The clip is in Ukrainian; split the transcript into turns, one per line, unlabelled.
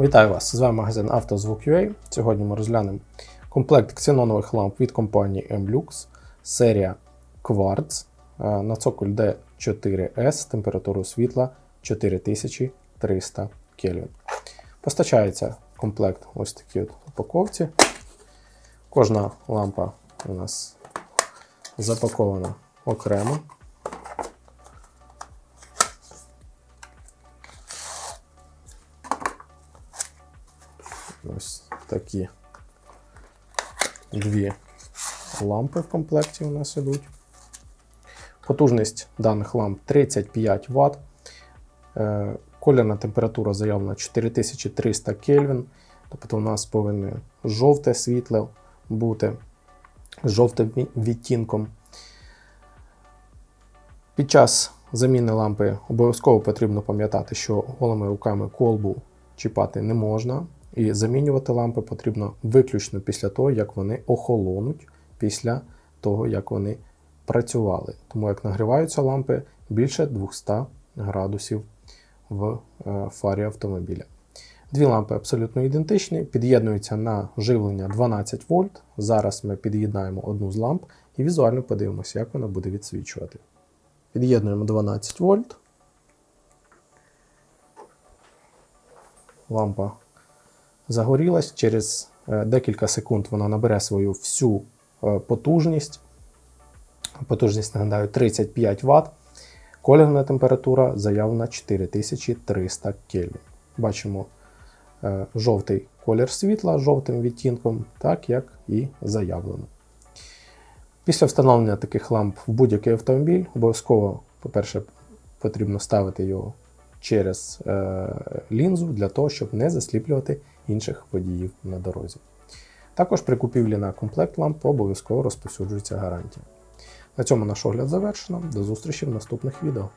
Вітаю вас! З вами магазин «Автозвук.UA». Сьогодні ми розглянемо комплект ксенонових ламп від компанії M-Lux, серія Quartz е, на цоколь D4S, температуру світла 4300 Кельвін. Постачається комплект ось такі от упаковці. Кожна лампа у нас запакована окремо. Ось такі дві лампи в комплекті у нас ідуть. Потужність даних ламп 35 Вт. Е, Колірна температура заявлена 4300 Кельвін. Тобто у нас повинне жовте світло бути з жовтим відтінком. Під час заміни лампи обов'язково потрібно пам'ятати, що голими руками колбу чіпати не можна, і замінювати лампи потрібно виключно після того, як вони охолонуть, після того, як вони працювали. Тому як нагріваються лампи більше 200 градусів в е, фарі автомобіля. Дві лампи абсолютно ідентичні, під'єднуються на живлення 12 вольт. Зараз ми під'єднаємо одну з ламп і візуально подивимося, як вона буде відсвічувати. Під'єднуємо 12 вольт. Лампа загорілась. Через е, декілька секунд вона набере свою всю е, потужність. Потужність, нагадаю, 35 Вт. Колірна температура заявлена 4300 Кельвін. Бачимо е, жовтий колір світла жовтим відтінком, так як і заявлено. Після встановлення таких ламп в будь-який автомобіль обов'язково, по-перше, потрібно ставити його через лінзу для того, щоб не засліплювати інших водіїв на дорозі. Також при купівлі на комплект ламп обов'язково розповсюджується гарантія. На цьому наш огляд завершено. До зустрічі в наступних відео.